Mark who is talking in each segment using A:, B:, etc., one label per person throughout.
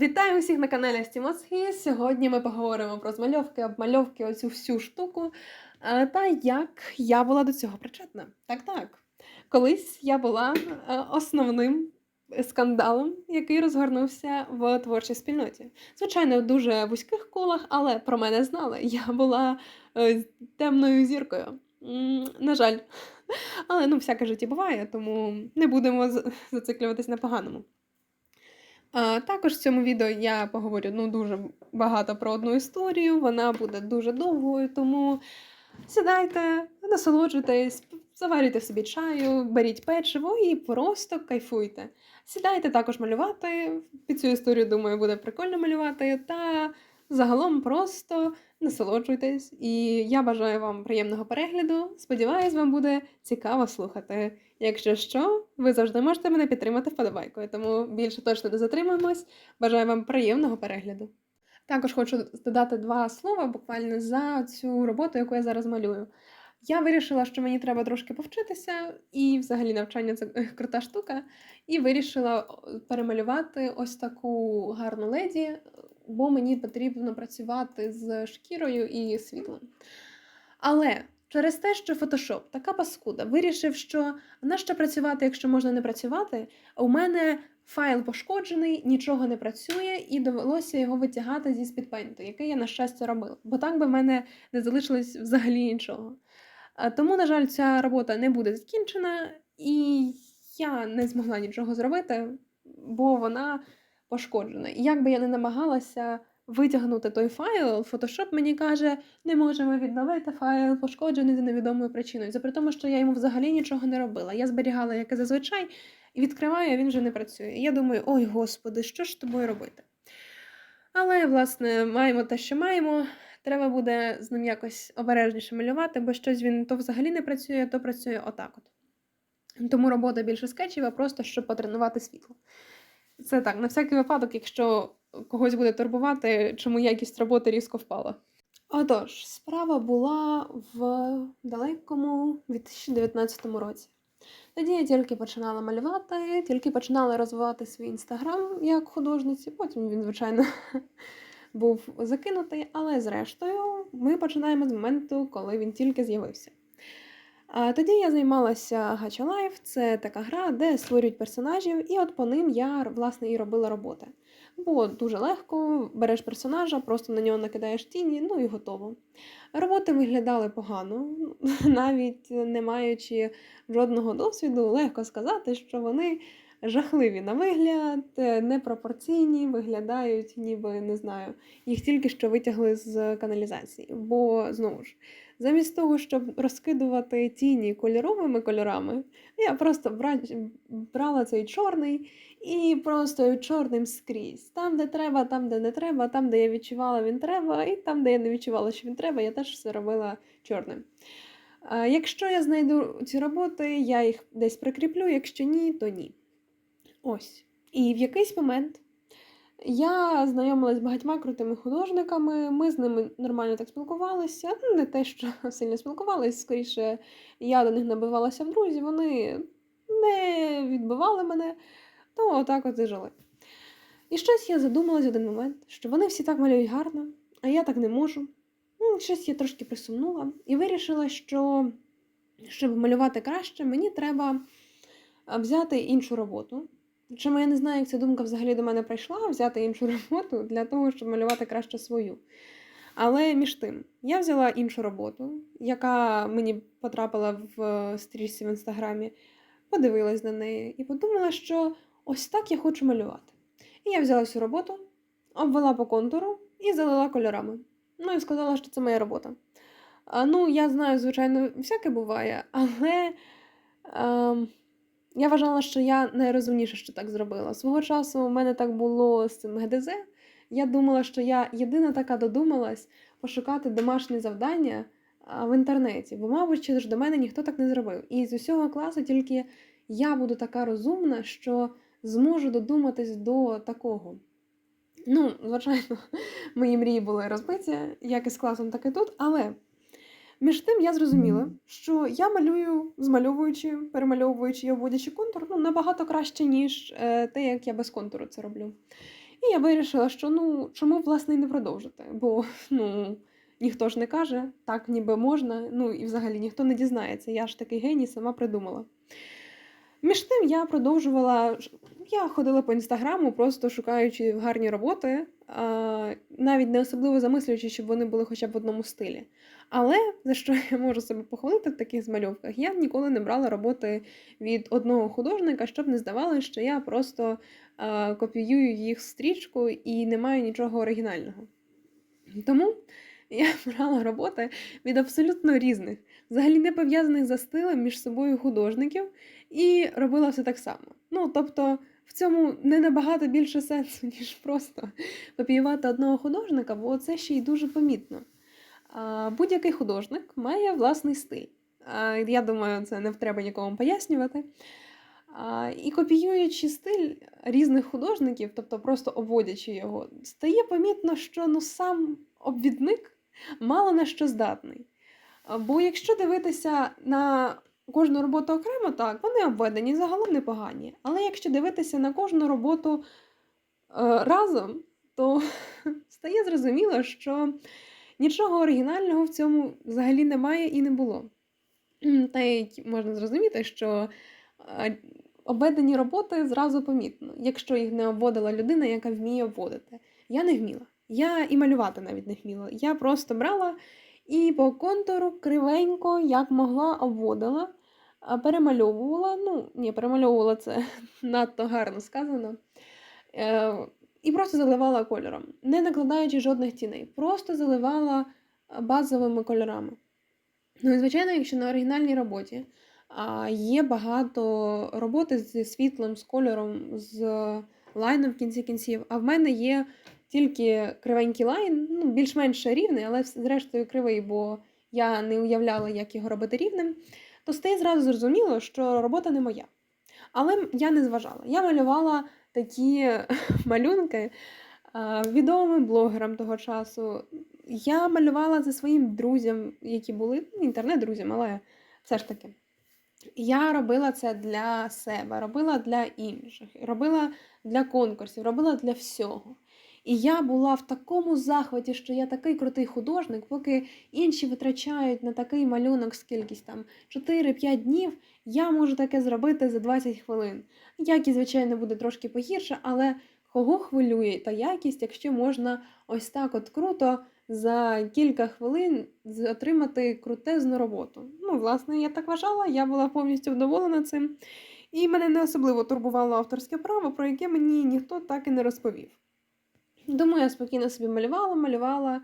A: Вітаю усіх на каналі Стімоцхі. Сьогодні ми поговоримо про змальовки, обмальовки, оцю всю штуку е, та як я була до цього причетна. Так, так. Колись я була е, основним скандалом, який розгорнувся в творчій спільноті. Звичайно, в дуже вузьких колах, але про мене знали. Я була е, темною зіркою. На жаль. Але ну, всяке житті буває, тому не будемо зациклюватись на поганому. Також в цьому відео я поговорю ну, дуже багато про одну історію. Вона буде дуже довгою, тому сідайте, насолоджуйтесь, заварюйте собі чаю, беріть печиво і просто кайфуйте. Сідайте також малювати. Під цю історію, думаю, буде прикольно малювати. Та загалом просто насолоджуйтесь. І я бажаю вам приємного перегляду. Сподіваюсь, вам буде цікаво слухати. Якщо що, ви завжди можете мене підтримати вподобайкою, тому більше точно не затримуємось. Бажаю вам приємного перегляду. Також хочу додати два слова буквально за цю роботу, яку я зараз малюю. Я вирішила, що мені треба трошки повчитися, і взагалі навчання це крута штука. І вирішила перемалювати ось таку гарну леді, бо мені потрібно працювати з шкірою і світлом. Але через те, що Photoshop така паскуда, вирішив, що на що працювати, якщо можна не працювати, у мене файл пошкоджений, нічого не працює, і довелося його витягати зі спідпейнту, який я, на щастя, робила. Бо так би в мене не залишилось взагалі нічого. Тому, на жаль, ця робота не буде закінчена, і я не змогла нічого зробити, бо вона пошкоджена. І як би я не намагалася витягнути той файл, Photoshop мені каже, не можемо відновити файл, пошкоджений за невідомою причиною. Це при тому, що я йому взагалі нічого не робила. Я зберігала, як і зазвичай, і відкриваю, а він вже не працює. І я думаю, ой, господи, що ж тобою робити? Але, власне, маємо те, що маємо. Треба буде з ним якось обережніше малювати, бо щось він то взагалі не працює, то працює отак от. Тому робота більше скетчів, а просто щоб потренувати світло. Це так, на всякий випадок, якщо когось буде турбувати, чому якість роботи різко впала. Отож, справа була в далекому 2019 році. Тоді я тільки починала малювати, тільки починала розвивати свій інстаграм як художниці. Потім він, звичайно, був закинутий, але зрештою ми починаємо з моменту, коли він тільки з'явився. Тоді я займалася Gacha Life, це така гра, де створюють персонажів, і от по ним я власне і робила роботи. Було дуже легко, береш персонажа, просто на нього накидаєш тіні, ну і готово. Роботи виглядали погано, навіть не маючи жодного досвіду, легко сказати, що вони жахливі на вигляд, е, непропорційні, виглядають, ніби не знаю, їх тільки що витягли з каналізації. Бо знову ж, замість того, щоб розкидувати тіні кольоровими кольорами, я просто брала цей чорний і просто чорним скрізь. Там, де треба, там, де не треба, там, де я відчувала, він треба, і там, де я не відчувала, що він треба, я теж все робила чорним. Якщо я знайду ці роботи, я їх десь прикріплю, якщо ні, то ні. Ось. І в якийсь момент я знайомилась з багатьма крутими художниками, ми з ними нормально так спілкувалися. Ну, не те, що сильно спілкувалися, скоріше, я до них набивалася в друзі, вони не відбивали мене, то отак от і жили. І щось я задумалась в один момент, що вони всі так малюють гарно, а я так не можу. Ну, Щось я трошки присумнула і вирішила, що щоб малювати краще, мені треба взяти іншу роботу. Чому я не знаю, як ця думка взагалі до мене прийшла, взяти іншу роботу для того, щоб малювати краще свою. Але між тим, я взяла іншу роботу, яка мені потрапила в е, стрічці в інстаграмі, подивилась на неї і подумала, що ось так я хочу малювати. І я взяла цю роботу, обвела по контуру і залила кольорами. Ну і сказала, що це моя робота. А, ну, я знаю, звичайно, всяке буває, але. Ем, я вважала, що я найрозумніше, що так зробила. Свого часу у мене так було з цим ГДЗ. Я думала, що я єдина така додумалась пошукати домашні завдання в інтернеті, бо, мабуть, ще ж до мене ніхто так не зробив. І з усього класу тільки я буду така розумна, що зможу додуматись до такого. Ну, звичайно, мої мрії були розбиті, як і з класом, так і тут, але. Між тим я зрозуміла, що я малюю, змальовуючи, перемальовуючи і обводячи контур, ну, набагато краще, ніж е, те, як я без контуру це роблю. І я вирішила, що ну чому власне і не продовжити? Бо ну ніхто ж не каже, так ніби можна, ну і взагалі ніхто не дізнається. Я ж такий геній сама придумала. Між тим я продовжувала. Я ходила по інстаграму, просто шукаючи гарні роботи, навіть не особливо замислюючи, щоб вони були хоча б в одному стилі. Але за що я можу себе похвалити в таких змальовках, я ніколи не брала роботи від одного художника, щоб не здавалося, що я просто копіюю їх стрічку і не маю нічого оригінального. Тому я брала роботи від абсолютно різних, взагалі не пов'язаних за стилем між собою художників, і робила все так само. Ну, тобто, в цьому не набагато більше сенсу, ніж просто копіювати одного художника, бо це ще й дуже помітно. Будь-який художник має власний стиль. Я думаю, це не треба нікому пояснювати. І копіюючи стиль різних художників, тобто просто обводячи його, стає помітно, що ну сам обвідник мало на що здатний. Бо якщо дивитися на кожну роботу окремо, так, вони обведені загалом непогані. Але якщо дивитися на кожну роботу е, разом, то стає зрозуміло, що нічого оригінального в цьому взагалі немає і не було. Та й можна зрозуміти, що е, обведені роботи зразу помітно, якщо їх не обводила людина, яка вміє обводити. Я не вміла. Я і малювати навіть не вміла. Я просто брала і по контуру кривенько, як могла, обводила, перемальовувала. Ну, ні, перемальовувала це надто гарно сказано. Е, і просто заливала кольором, не накладаючи жодних тіней, просто заливала е, базовими кольорами. Ну і звичайно, якщо на оригінальній роботі є багато роботи зі світлом, з кольором, з лайном в кінці кінців, а в мене є тільки кривенький лайн, ну, більш-менш рівний, але зрештою кривий, бо я не уявляла, як його робити рівним, то стає зразу зрозуміло, що робота не моя. Але я не зважала. Я малювала такі малюнки відомим блогерам того часу. Я малювала за своїм друзям, які були ну, інтернет-друзям, але все ж таки. Я робила це для себе, робила для інших, робила для конкурсів, робила для всього. І я була в такому захваті, що я такий крутий художник, поки інші витрачають на такий малюнок скількись там 4-5 днів, я можу таке зробити за 20 хвилин. Якість, звичайно, буде трошки погірше, але кого хвилює та якість, якщо можна ось так от круто за кілька хвилин отримати крутезну роботу. Ну, власне, я так вважала, я була повністю вдоволена цим. І мене не особливо турбувало авторське право, про яке мені ніхто так і не розповів. Тому я спокійно собі малювала, малювала,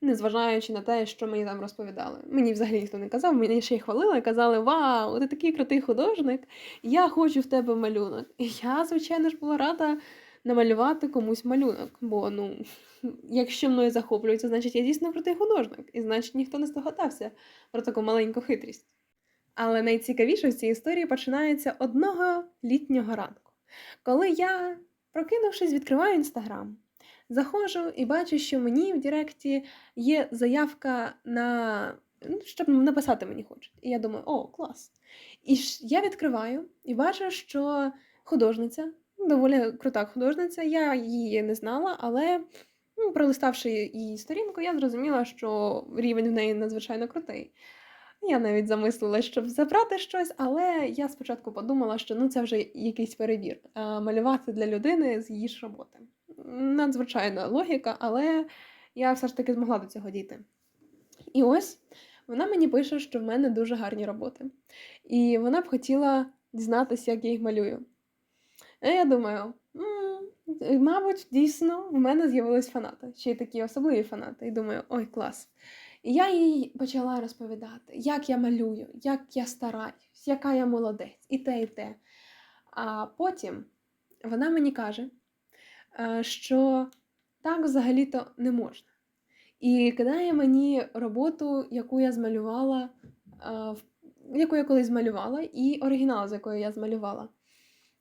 A: незважаючи на те, що мені там розповідали. Мені взагалі ніхто не казав, мені ще й хвалили, казали: Вау, ти такий крутий художник, я хочу в тебе малюнок. І я, звичайно ж, була рада намалювати комусь малюнок, бо ну, якщо мною захоплюється, значить я дійсно крутий художник, і значить ніхто не здогадався про таку маленьку хитрість. Але найцікавіше в цій історії починається одного літнього ранку, коли я, прокинувшись, відкриваю інстаграм. Заходжу і бачу, що мені в Директі є заявка на ну, щоб написати мені хочуть. І я думаю, о, клас. І я відкриваю і бачу, що художниця, доволі крута художниця, я її не знала, але ну, пролиставши її сторінку, я зрозуміла, що рівень в неї надзвичайно крутий. Я навіть замислила, щоб забрати щось, але я спочатку подумала, що ну це вже якийсь перебір. А малювати для людини з її ж роботи. Надзвичайна логіка, але я все ж таки змогла до цього дійти. І ось вона мені пише, що в мене дуже гарні роботи. І вона б хотіла дізнатися, як я їх малюю. І я думаю, «М, мабуть, дійсно, в мене з'явились фанати, ще й такі особливі фанати. І думаю, ой, клас. І я їй почала розповідати, як я малюю, як я стараюсь, яка я молодець, і те, і те. А потім вона мені каже, е, що так взагалі-то не можна. І кидає мені роботу, яку я змалювала, е, яку я колись змалювала, і оригінал, з якою я змалювала.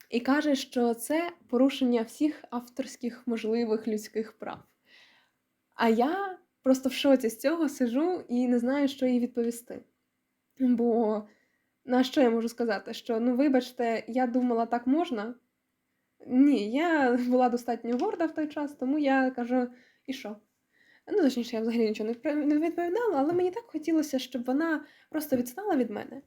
A: І каже, що це порушення всіх авторських можливих людських прав. А я просто в шоці з цього сижу і не знаю, що їй відповісти. Бо на що я можу сказати? Що, ну, вибачте, я думала, так можна, Ні, я була достатньо горда в той час, тому я кажу: і що? Ну, точніше, я взагалі нічого не відповідала, але мені так хотілося, щоб вона просто відстала від мене.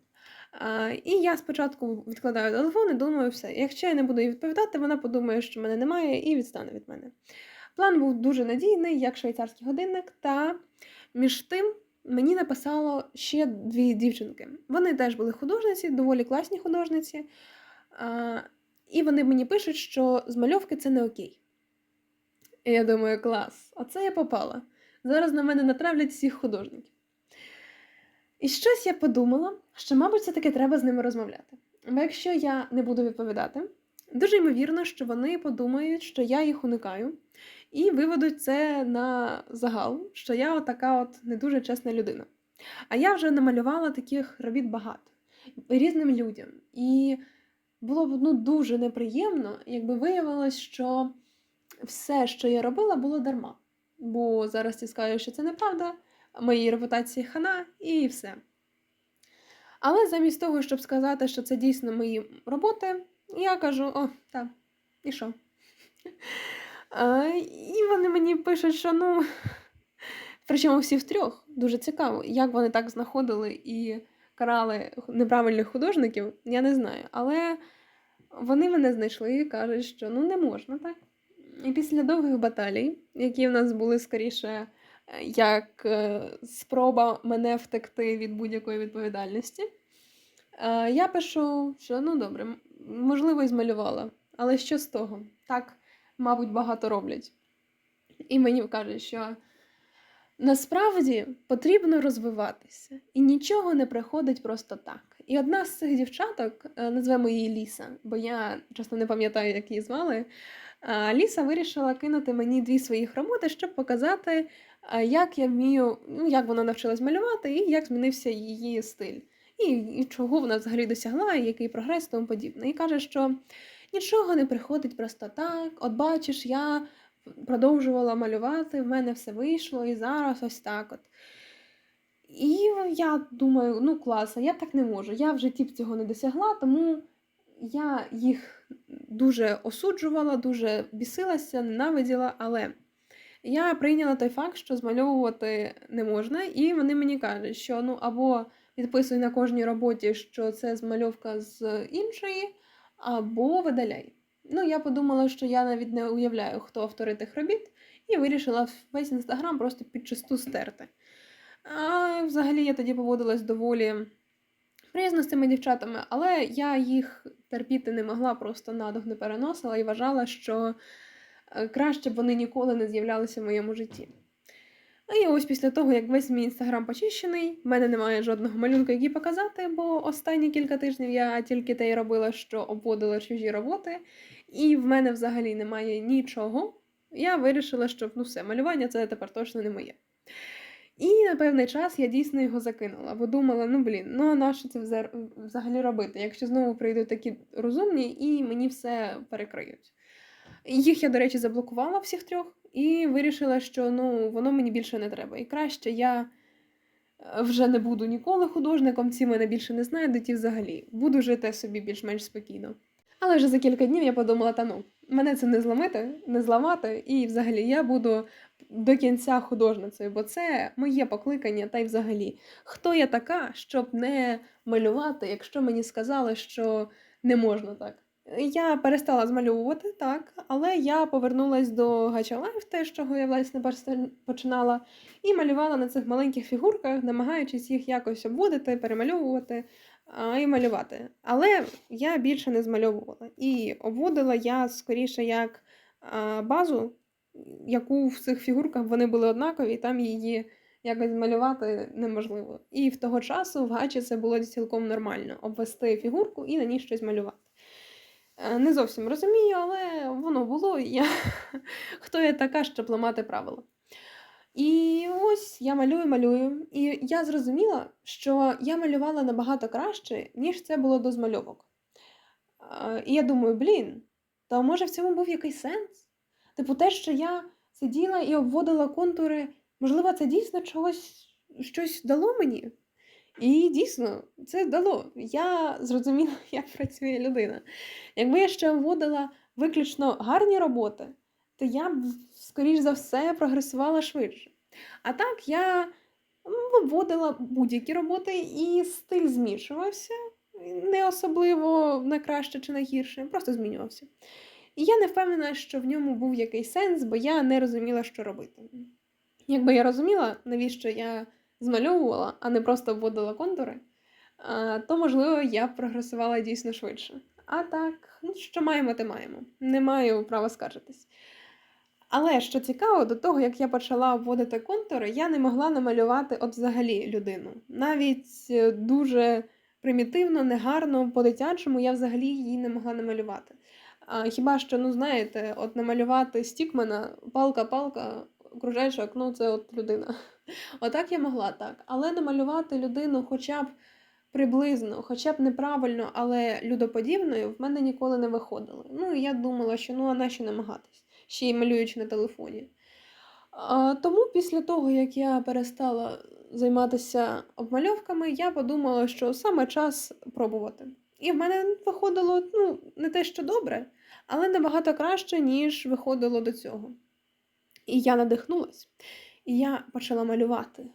A: А, і я спочатку відкладаю телефон і думаю, все. Якщо я не буду їй відповідати, вона подумає, що мене немає, і відстане від мене. План був дуже надійний, як швейцарський годинник, та між тим мені написало ще дві дівчинки. Вони теж були художниці, доволі класні художниці. А, і вони мені пишуть, що змальовки це не окей. І я думаю, клас, оце я попала. Зараз на мене натравлять всіх художників. І щось я подумала, що, мабуть, все-таки треба з ними розмовляти. Бо якщо я не буду відповідати, дуже ймовірно, що вони подумають, що я їх уникаю, і виведуть це на загал, що я отака от не дуже чесна людина. А я вже намалювала таких робіт багато різним людям. І було б ну, дуже неприємно, якби виявилось, що все, що я робила, було дарма. Бо зараз ти скажеш, що це неправда, моїй репутації хана і все. Але замість того, щоб сказати, що це дійсно мої роботи, я кажу: о, так, і що? А, і вони мені пишуть, що ну. Причому всі втрьох. Дуже цікаво, як вони так знаходили і карали неправильних художників, я не знаю. Але вони мене знайшли і кажуть, що ну не можна так. І після довгих баталій, які в нас були скоріше е, як е, спроба мене втекти від будь-якої відповідальності, е, я пишу, що ну добре, можливо, і змалювала. Але що з того? Так, мабуть, багато роблять. І мені кажуть, що насправді потрібно розвиватися, і нічого не приходить просто так. І одна з цих дівчаток, е, назвемо її Ліса, бо я чесно не пам'ятаю, як її звали. Ліса вирішила кинути мені дві своїх роботи, щоб показати, як я вмію, ну як вона навчилась малювати, і як змінився її стиль, і, і чого вона взагалі досягла, і який прогрес, тому подібне. І каже, що нічого не приходить просто так. От бачиш, я продовжувала малювати, в мене все вийшло, і зараз ось так от. І я думаю, ну клас, я так не можу. Я в житті б цього не досягла, тому я їх дуже осуджувала, дуже бісилася, ненавиділа, але я прийняла той факт, що змальовувати не можна, і вони мені кажуть, що ну або підписуй на кожній роботі, що це змальовка з іншої, або видаляй. Ну, я подумала, що я навіть не уявляю, хто автори тих робіт, і вирішила весь інстаграм просто підчасту стерти. А взагалі я тоді поводилась доволі приязно з цими дівчатами, але я їх терпіти не могла, просто надовг не переносила і вважала, що е, краще б вони ніколи не з'являлися в моєму житті. І ось після того, як весь мій інстаграм почищений, в мене немає жодного малюнка, який показати, бо останні кілька тижнів я тільки те й робила, що обводила чужі роботи, і в мене взагалі немає нічого. Я вирішила, що ну все, малювання це тепер точно не моє. І на певний час я дійсно його закинула, бо думала, ну блін, ну на що це взагалі робити, якщо знову прийдуть такі розумні і мені все перекриють. Їх я, до речі, заблокувала всіх трьох і вирішила, що ну, воно мені більше не треба. І краще я е, вже не буду ніколи художником, ці мене більше не знайдуть і взагалі буду жити собі більш-менш спокійно. Але вже за кілька днів я подумала, та ну, мене це не зламити, не зламати, і взагалі я буду до кінця художницею, бо це моє покликання, та й взагалі. Хто я така, щоб не малювати, якщо мені сказали, що не можна так? Я перестала змальовувати так, але я повернулась до Гача Лайф, те, з чого я власне починала, і малювала на цих маленьких фігурках, намагаючись їх якось обводити, перемальовувати і малювати. Але я більше не змальовувала. І обводила я скоріше як базу, яку в цих фігурках вони були однакові, і там її якось змалювати неможливо. І в того часу в гачі це було цілком нормально обвести фігурку і на ній щось малювати. Е, Не зовсім розумію, але воно було. Я... Хто я така, щоб ламати правила? І ось я малюю, малюю. І я зрозуміла, що я малювала набагато краще, ніж це було до змальовок. І я думаю, блін, то може в цьому був якийсь сенс? Типу, те, що я сиділа і обводила контури, можливо, це дійсно чогось щось дало мені? І дійсно, це дало. Я зрозуміла, як працює людина. Якби я ще обводила виключно гарні роботи, то я б, скоріш за все, прогресувала швидше. А так я виводила будь-які роботи, і стиль змішувався, не особливо на краще чи на гірше, просто змінювався. І я не впевнена, що в ньому був якийсь сенс, бо я не розуміла, що робити. Якби я розуміла, навіщо я змальовувала, а не просто вводила контури, то, можливо, я б прогресувала дійсно швидше. А так, ну, що маємо, те маємо. Не маю права скаржитись. Але що цікаво, до того, як я почала вводити контури, я не могла намалювати от взагалі людину. Навіть е, дуже примітивно, негарно, по-дитячому я взагалі її не могла намалювати. А, хіба що, ну знаєте, от намалювати стікмена, палка-палка, окружаюче окно це от людина. Отак я могла так. Але намалювати людину хоча б приблизно, хоча б неправильно, але людоподібною, в мене ніколи не виходило. Ну, і я думала, що ну а нащо намагатись, ще й малюючи на телефоні. А, тому після того, як я перестала займатися обмальовками, я подумала, що саме час пробувати. І в мене виходило ну, не те, що добре, але набагато краще, ніж виходило до цього. І я надихнулась. І я почала малювати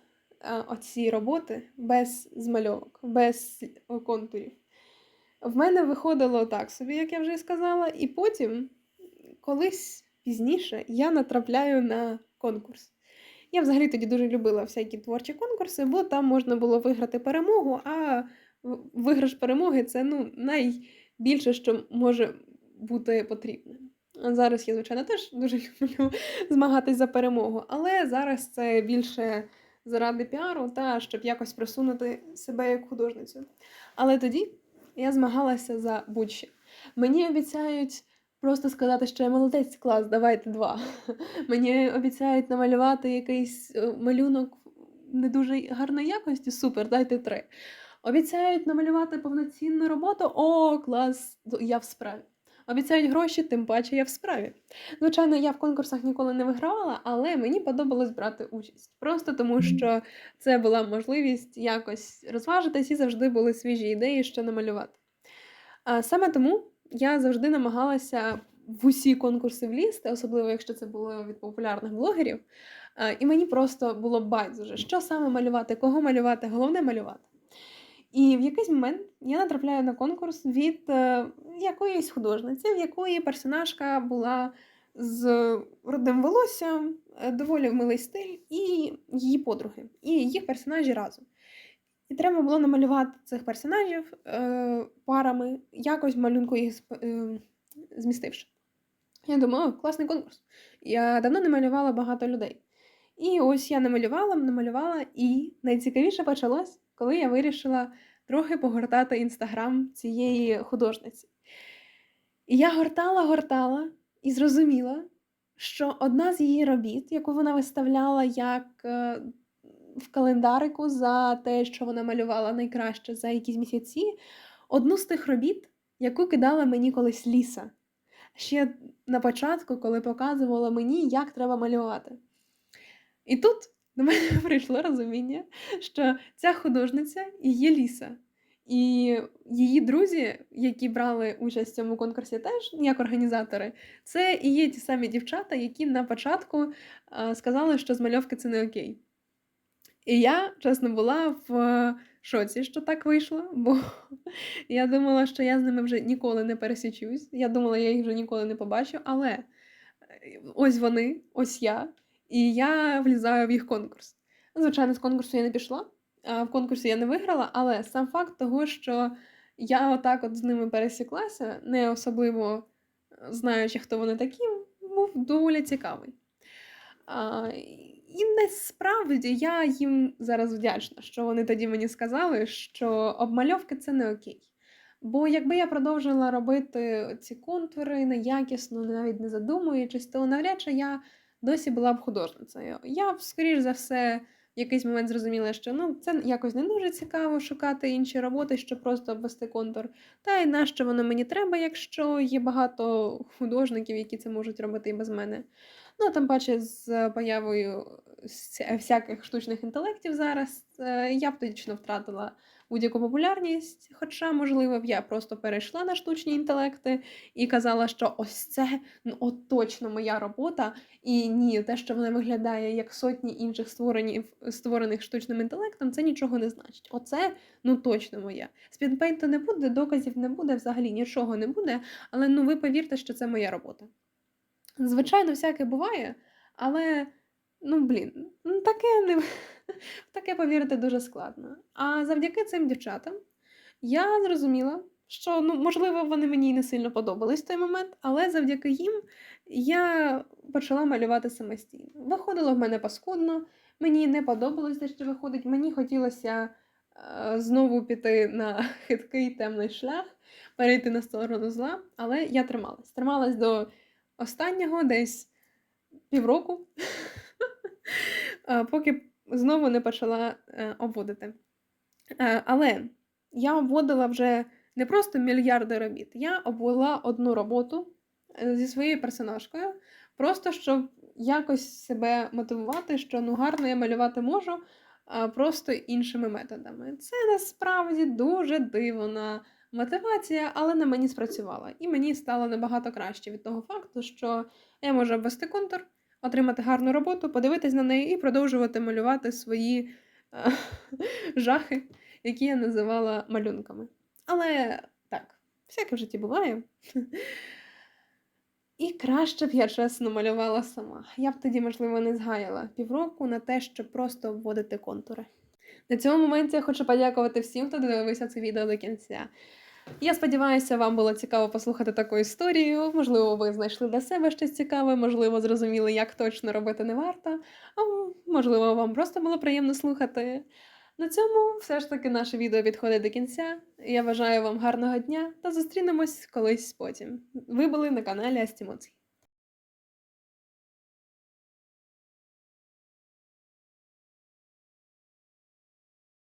A: оці роботи без змальовок, без контурів. В мене виходило так собі, як я вже сказала, і потім, колись пізніше, я натрапляю на конкурс. Я взагалі тоді дуже любила всякі творчі конкурси, бо там можна було виграти перемогу, а виграш перемоги це ну, найбільше, що може бути потрібне. Зараз я, звичайно, теж дуже люблю змагатись за перемогу, але зараз це більше заради піару та щоб якось просунути себе як художницю. Але тоді я змагалася за будь-що. Мені обіцяють просто сказати, що я молодець клас, давайте два. Мені обіцяють намалювати якийсь е, малюнок не дуже гарної якості, супер, дайте три. Обіцяють намалювати повноцінну роботу, о, клас, я в справі. Обіцяють гроші, тим паче я в справі. Звичайно, я в конкурсах ніколи не вигравала, але мені подобалось брати участь. Просто тому, що це була можливість якось розважитись і завжди були свіжі ідеї, що намалювати. А саме тому я завжди намагалася в усі конкурси влізти, особливо якщо це було від популярних блогерів. І мені просто було байдуже, що саме малювати, кого малювати, головне малювати. І в якийсь момент я натрапляю на конкурс від е, якоїсь художниці, в якої персонажка була з родним волоссям, е, доволі милий стиль, і її подруги, і їх персонажі разом. І треба було намалювати цих персонажів е, парами, якось малюнку їх е, змістивши. Я думаю, класний конкурс. Я давно не малювала багато людей. І ось я намалювала, намалювала, і найцікавіше почалось коли я вирішила трохи погортати інстаграм цієї художниці. І я гортала, гортала і зрозуміла, що одна з її робіт, яку вона виставляла як е, в календарику за те, що вона малювала найкраще за якісь місяці, одну з тих робіт, яку кидала мені колись ліса. Ще на початку, коли показувала мені, як треба малювати. І тут до мене прийшло розуміння, що ця художниця і є Ліса. І її друзі, які брали участь в цьому конкурсі, теж як організатори, це і є ті самі дівчата, які на початку сказали, що змальовки це не окей. І я, чесно, була в шоці, що так вийшло, бо я думала, що я з ними вже ніколи не пересічусь. Я думала, я їх вже ніколи не побачу, але е, ось вони, ось я. І я влізаю в їх конкурс. Звичайно, з конкурсу я не пішла, а в конкурсі я не виграла, але сам факт того, що я отак от з ними пересіклася, не особливо знаючи, хто вони такі, був доволі цікавий. А, І насправді я їм зараз вдячна, що вони тоді мені сказали, що обмальовки це не окей. Бо якби я продовжила робити ці контури неякісно, навіть не задумуючись, то навряд чи я досі була б художницею. Я б, скоріш за все, в якийсь момент зрозуміла, що ну, це якось не дуже цікаво шукати інші роботи, щоб просто обвести контур. Та й нащо воно мені треба, якщо є багато художників, які це можуть робити і без мене. Ну, тим паче, з появою всяких штучних інтелектів зараз е, я б точно втратила будь-яку популярність. Хоча, можливо, б я просто перейшла на штучні інтелекти і казала, що ось це ну от точно моя робота. І ні, те, що вона виглядає як сотні інших створені, створених штучним інтелектом, це нічого не значить. Оце ну точно моя. Спідпейнту не буде, доказів не буде, взагалі нічого не буде. Але ну ви повірте, що це моя робота. Звичайно, всяке буває, але ну блін, ну таке не таке повірити дуже складно. А завдяки цим дівчатам я зрозуміла, що ну, можливо, вони мені й не сильно подобались в той момент, але завдяки їм я почала малювати самостійно. Виходило в мене паскудно, мені не подобалось те, що виходить. Мені хотілося е, знову піти на хиткий темний шлях, перейти на сторону зла, але я трималась. Трималась до останнього десь півроку, поки знову не почала е, обводити. Е, Але я обводила вже не просто мільярди робіт, я обвела одну роботу е, зі своєю персонажкою, просто щоб якось себе мотивувати, що ну гарно я малювати можу, просто іншими методами. Це насправді дуже дивна мотивація, але на мені спрацювала. І мені стало набагато краще від того факту, що я можу обвести контур, отримати гарну роботу, подивитись на неї і продовжувати малювати свої е, жахи, які я називала малюнками. Але так, всяке в житті буває. І краще б я чесно малювала сама. Я б тоді, можливо, не згаяла півроку на те, щоб просто вводити контури. На цьому моменті я хочу подякувати всім, хто дивився це відео до кінця. Я сподіваюся, вам було цікаво послухати таку історію. Можливо, ви знайшли для себе щось цікаве, можливо, зрозуміли, як точно робити не варто, а можливо, вам просто було приємно слухати. На цьому все ж таки наше відео підходить до кінця. Я бажаю вам гарного дня та зустрінемось колись потім. Ви були на каналі Астімоцький.